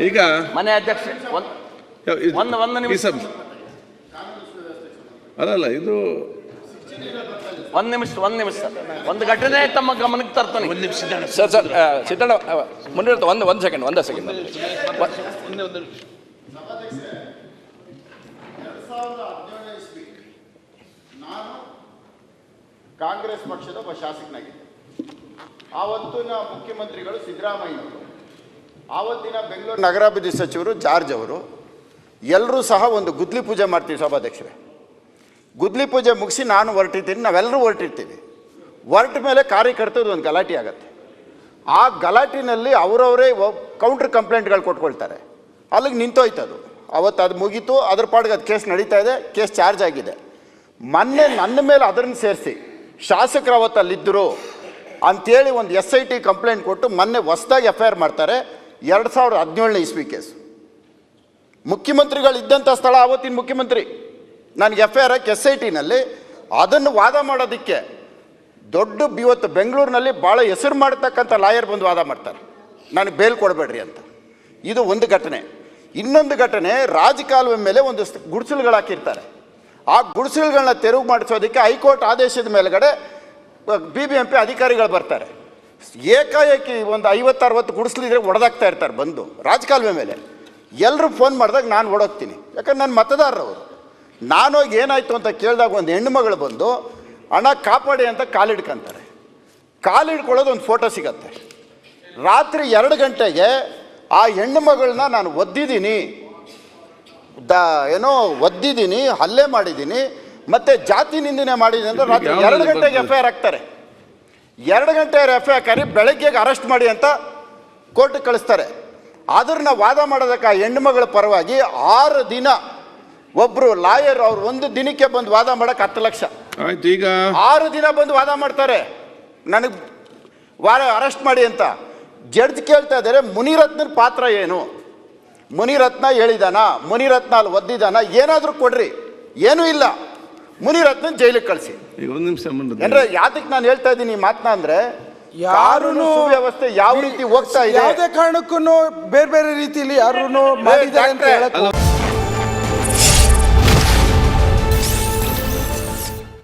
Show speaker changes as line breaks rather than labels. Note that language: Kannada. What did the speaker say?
ಈಗ
ಮನೆ ಅಧ್ಯಕ್ಷ ಅಲ್ಲ
ಯಾವ- ಇದು-
ಒಂದು- ಒಂದು ನಿಮಿಷ.
ಅಲ್ಲಲ್ಲ ಇದು
ಒಂದ್ ನಿಮಿಷ ಒಂದ್ ನಿಮಿಷ. ಒಂದು ಘಟನೆ ತಮ್ಮ ಗಮನಕ್ಕೆ ತರ್ತಾನೆ.
ಒಂದು ನಿಮಿಷ ಸರ್ ಸರ್ ಸಿದ್ದಣ್ಣ ಮುಂದಿರ್ತ ಒಂದು ಒಂದು ಸೆಕೆಂಡ್ ಒಂದೇ ಸೆಕೆಂಡ್
ಕಾಂಗ್ರೆಸ್ ಪಕ್ಷದ ಒಬ್ಬ ಶಾಸಕನಾಗಿದ್ದೆ. ಆವತ್ತಿನ ಮುಖ್ಯಮಂತ್ರಿಗಳು ಸಿದ್ದರಾಮಯ್ಯನವರು. ಆವತ್ತಿನ ಬೆಂಗಳೂರು ನಗರಾಭಿವೃದ್ಧಿ ಸಚಿವರು ಜಾರ್ಜ್ ಅವರು, ಎಲ್ಲರೂ ಸಹ ಒಂದು ಗುದ್ಲಿ ಪೂಜೆ ಮಾಡ್ತೀವಿ ಸಭಾಧ್ಯಕ್ಷರೇ. ಗುದ್ಲಿ ಪೂಜೆ ಮುಗಿಸಿ ನಾನು ಹೊರಟಿರ್ತೀನಿ, ನಾವೆಲ್ಲರೂ ಹೊರಟಿರ್ತೀವಿ. ಹೊರಟ ಮೇಲೆ ಕಾರ್ಯಕರ್ತರದ್ದು ಒಂದು ಗಲಾಟೆ ಆಗುತ್ತೆ. ಆ ಗಲಾಟಿನಲ್ಲಿ ಅವರವರೇ ಕೌಂಟ್ರ್ ಕಂಪ್ಲೇಂಟ್ಗಳು ಕೊಟ್ಕೊಳ್ತಾರೆ. ಅಲ್ಲಿಗೆ ನಿಂತೋಯ್ತು ಅದು. ಅವತ್ತು ಅದು ಮುಗೀತು, ಅದ್ರ ಪಾಡಿಗೆ ಅದು ಕೇಸ್ ನಡೀತಾ ಇದೆ, ಕೇಸ್ ಚಾರ್ಜ್ ಆಗಿದೆ. ಮೊನ್ನೆ ನನ್ನ ಮೇಲೆ ಅದನ್ನು ಸೇರಿಸಿ, ಶಾಸಕರು ಅವತ್ತು ಅಲ್ಲಿದ್ದರು ಅಂಥೇಳಿ ಒಂದು ಎಸ್ ಐ ಟಿ ಕಂಪ್ಲೇಂಟ್ ಕೊಟ್ಟು ಮೊನ್ನೆ ಹೊಸ್ದಾಗಿ ಎಫ್ ಐ ಆರ್ ಮಾಡ್ತಾರೆ. ಎರಡು ಸಾವಿರದ ಹದಿನೇಳನೇ ಇಸ್ವಿ ಕೇಸ್. ಮುಖ್ಯಮಂತ್ರಿಗಳಿದ್ದಂಥ ಸ್ಥಳ ಆವತ್ತಿನ ಮುಖ್ಯಮಂತ್ರಿ. ನನಗೆ F I R S I ಟಿನಲ್ಲಿ ಅದನ್ನು ವಾದ ಮಾಡೋದಕ್ಕೆ ದೊಡ್ಡ ಇವತ್ತು ಬೆಂಗಳೂರಿನಲ್ಲಿ ಭಾಳ ಹೆಸರು ಮಾಡತಕ್ಕಂಥ ಲಾಯರ್ ಬಂದು ವಾದ ಮಾಡ್ತಾರೆ. ನನಗೆ ಬೇಲ್ ಕೊಡಬೇಡ್ರಿ ಅಂತ. ಇದು ಒಂದು ಘಟನೆ. ಇನ್ನೊಂದು ಘಟನೆ, ರಾಜಕಾಲುವೆ ಮೇಲೆ ಒಂದು ಗುಡಿಸಲುಗಳು ಹಾಕಿರ್ತಾರೆ. ಆ ಗುಡಿಸಲುಗಳನ್ನ ತೆರವು ಮಾಡಿಸೋದಕ್ಕೆ ಹೈಕೋರ್ಟ್ ಆದೇಶದ ಮೇಲ್ಗಡೆ ಬಿ ಬಿ ಎಂ ಪಿ ಅಧಿಕಾರಿಗಳು ಬರ್ತಾರೆ. ಏಕಾಏಕಿ ಒಂದು ಐವತ್ತು ಅರವತ್ತು ಗುಡಿಸ್ಲಿದ್ರೆ ಒಡೆದಾಗ್ತಾ ಇರ್ತಾರೆ ಬಂದು ರಾಜಕಾಲುವೆ ಮೇಲೆ. ಎಲ್ಲರೂ ಫೋನ್ ಮಾಡಿದಾಗ ನಾನು ಓಡೋಗ್ತೀನಿ ಯಾಕಂದ್ರೆ ನನ್ನ ಮತದಾರರವರು. ನಾನೋಗಿ ಏನಾಯಿತು ಅಂತ ಕೇಳಿದಾಗ ಒಂದು ಹೆಣ್ಣುಮಗಳು ಬಂದು ಹಣ ಕಾಪಾಡಿ ಅಂತ ಕಾಲಿಡ್ಕೊಂತಾರೆ. ಕಾಲಿಡ್ಕೊಳ್ಳೋದು ಒಂದು ಫೋಟೋ ಸಿಗತ್ತೆ. ರಾತ್ರಿ ಎರಡು ಗಂಟೆಗೆ ಆ ಹೆಣ್ಣು ಮಗಳನ್ನ ನಾನು ಒದ್ದಿದ್ದೀನಿ. ದ ಏನೋ ಒದ್ದಿದ್ದೀನಿ ಹಲ್ಲೆ ಮಾಡಿದ್ದೀನಿ. ಮತ್ತೆ ಜಾತಿ ನಿಂದನೆ ಮಾಡಿದ್ದೀನಿ ಅಂದರೆ ರಾತ್ರಿ ಎರಡು ಗಂಟೆಗೆ? ಎಫ್ ಐ ಆರ್ ಹಾಕ್ತಾರೆ. ಎರಡು ಗಂಟೆ ಎಫ್ ಐ ಆರ್ ಹಾಕಿ ಬೆಳಗ್ಗೆಗೆ ಅರೆಸ್ಟ್ ಮಾಡಿ ಅಂತ ಕೋರ್ಟ್ ಕಳಿಸ್ತಾರೆ. ಅದನ್ನ ವಾದ ಮಾಡೋದಕ್ಕೆ ಆ ಹೆಣ್ಮಗಳ ಪರವಾಗಿ ಆರು ದಿನ ಒಬ್ಬರು ಲಾಯರ್ ಅವ್ರು ಒಂದು ದಿನಕ್ಕೆ ಬಂದು ವಾದ ಮಾಡೋಕೆ ಹತ್ತು ಲಕ್ಷ.
ಆಯ್ತು ಈಗ?
ಆರು ದಿನ ಬಂದು ವಾದ ಮಾಡ್ತಾರೆ. ನನಗೆ ವಾರ ಅರೆಸ್ಟ್ ಮಾಡಿ ಅಂತ. ಜಡ್ಜ್ ಕೇಳ್ತಾ ಇದ್ದಾರೆ ಮುನಿರತ್ನ ಪಾತ್ರ ಏನು? ಮುನಿರತ್ನ ಹೇಳಿದಾನ? ಮುನಿರತ್ನ ಅಲ್ಲಿ ಒದ್ದಿದಾನ? ಏನಾದರೂ ಕೊಡ್ರಿ. ಏನೂ ಇಲ್ಲ. ಮುನಿರತ್ನ ಜೈಲಿಗೆ ಕಳಿಸಿ.
ಈಗ ಒಂದು ನಿಮಿಷ ಮುಂದೆ
ಅಂದ್ರೆ ಯಾತಕ್ಕೆ ನಾನು ಹೇಳ್ತಾ ಇದ್ದೀನಿ ಈ ಮಾತನ್ನ ಅಂದ್ರೆ ಯಾರು ವ್ಯವಸ್ಥೆ ಯಾವ ರೀತಿ ಹೋಗ್ತಾ ಇದೆ?
ಯಾವುದೇ ಕಾರಣಕ್ಕೂ ಬೇರೆ ಬೇರೆ ರೀತಿಯಲ್ಲಿ ಯಾರು ಮಾಡಿದ್ದಾರೆ ಅಂತ
ಡಾಕ್ಟ್ರೇ,
ಹೇಳಕ್
ಅಲ್ಲ